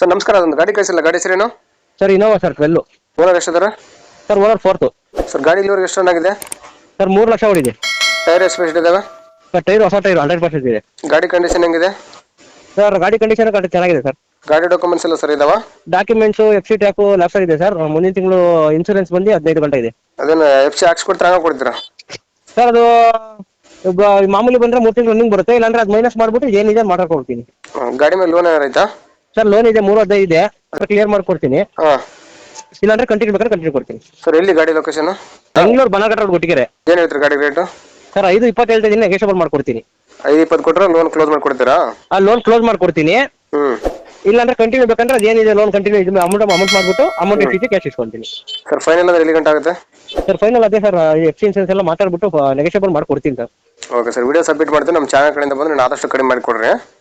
Sir ನಮಸ್ಕಾರ. ಅದೊಂದು ಗಾಡಿ ಕಳಿಸಿಲ್ಲ. ಗಾಡಿ ಹೆಸರೇನು sir Innova sir twelve owner ಎಷ್ಟಿದಾರೆ sir owner fourth sir ಗಾಡಿ ಇಲ್ಲಿವರೆಗೆ ಎಷ್ಟು ರನ್ ಆಗಿದೆ? ಸರ್ ಮೂರು ಲಕ್ಷ ಹೊಡಿದೆ ಟೈರ್ ಎಷ್ಟು ಎಷ್ಟು ಇದಾವೆ? ಸರ್ ಟೈರ್ ಹೊಸ ಟೈರ್ ಹಂಡ್ರೆಡ್ ಪರ್ಸೆಂಟ್ ಇದೆ. ಗಾಡಿ ಕಂಡೀಷನ್ ಹೆಂಗಿದೆ? ಸರ್ ಗಾಡಿ ಕಂಡೀಷನ್ ಕರೆಕ್ಟ್ ಚೆನ್ನಾಗಿದೆ ಸರ್ ಗಾಡಿ ಡಾಕ್ಯುಮೆಂಟ್ಸ್ ಎಲ್ಲ ಸರ್ ಇದಾವ? Documents F C tax laptop ಇದೆ ಸರ್ ಮುಂದಿನ ತಿಂಗಳು ಇನ್ಸೂರೆನ್ಸ್ ಬಂದು ಹದಿನೈದು ಗಂಟೆ ಇದೆ. ಅದನ್ನ ಎಫ್ ಸಿ ಹಾಕ್ಸ್ಕೊಡ್ತೀರಾ ಹಂಗೆ ಕೊಡ್ತೀರಾ? ಸರ್ ಅದು ಒಬ್ಬ ಮಾಮೂಲಿ ಬಂದ್ರೆ ಮೂರು ತಿಂಗಳು ರನ್ನಿಂಗ್ ಬರುತ್ತೆ. ಇಲ್ಲಾಂದ್ರೆ ಅದು ಮೈನಸ್ ಮಾಡ್ಬಿಟ್ಟು ಏನಿದೆ ಮಾಡ್ಕೊಡ್ತೀನಿ. ಗಾಡಿ ಮೇಲೆ ಲೋನ್ ಏನಾರು ಐತಾ ಸರ್ ಲೋನ್ ಇದೆ ಮೂರು ಹದಿನೈದು ಇದೆ. ಕ್ಲಿಯರ್ ಮಾಡ್ಕೊಡ್ತೀನಿ. ಹಾಂ. ಇಲ್ಲಾಂದ್ರೆ ಕಂಟಿನ್ಯೂ ಬೇಕಾದ್ರೆ ಕಂಟಿನ್ಯೂ ಕೊಡ್ತೀನಿ. ಸರ್ ಎಲ್ಲಿ ಗಾಡಿ ಲೊಕೇಶನ್ ಬೆಂಗಳೂರು ಬನಘಟ್ಟ ರೋಡ್ ಕೊಟ್ಟಿಗೆರೆ ಏನು ಹೇಳ್ತೀರಿ ಗಾಡಿ ರೇಟು ಸರ್ ಐದು ಇಪ್ಪತ್ತು ಹೇಳ್ತಾ ಇದ್ದೀನಿ ನೆಗೆಷಬಲ್ ಮಾಡ್ಕೊಡ್ತೀನಿ. ಐದು ಇಪ್ಪತ್ತು ಕೊಟ್ಟರೆ ಲೋನ್ ಕ್ಲೋಸ್ ಮಾಡ್ಕೊಡ್ತೀರಾ? ಆ ಲೋನ್ ಕ್ಲೋಸ್ ಮಾಡ್ಕೊಡ್ತೀನಿ. ಹ್ಞೂ ಇಲ್ಲಾಂದ್ರೆ ಕಂಟಿನ್ಯೂ ಬೇಕಂದ್ರೆ ಅದೇನಿದೆ ಲೋನ್ ಕಂಟಿನ್ಯೂ ಇದು ಅಮೌಂಟ್ ಅಮೌಂಟ್ ಮಾಡ್ಬಿಟ್ಟು ಅಮೌಂಟ್ ಎಷ್ಟಿದೆ ಕ್ಯಾಶ್ ಇಸ್ಕೊಂತೀನಿ. ಸರ್ ಫೈನಲ್ ಅಂದ್ರೆ ಎಲ್ಲಿ ಗಂಟೆ ಆಗುತ್ತೆ? ಸರ್ ಫೈನಲ್ ಅದೇ ಸರ್ ಎಕ್ಸ್ಚೇಂಜ್ ಎಲ್ಲ ಮಾತಾಡ್ಬಿಟ್ಟು ನೆಗೆಷಬಲ್ ಮಾಡ್ಕೊಡ್ತೀನಿ sir. Okay sir video submit ಮಾಡ್ತೀನಿ ನಮ್ಮ ಚಾನಲ್ ಕಡೆಯಿಂದ ಬಂದರೆ ನಾನು ಆದಷ್ಟು ಕಡಿಮೆ ಮಾಡಿಕೊಡ್ರಿ.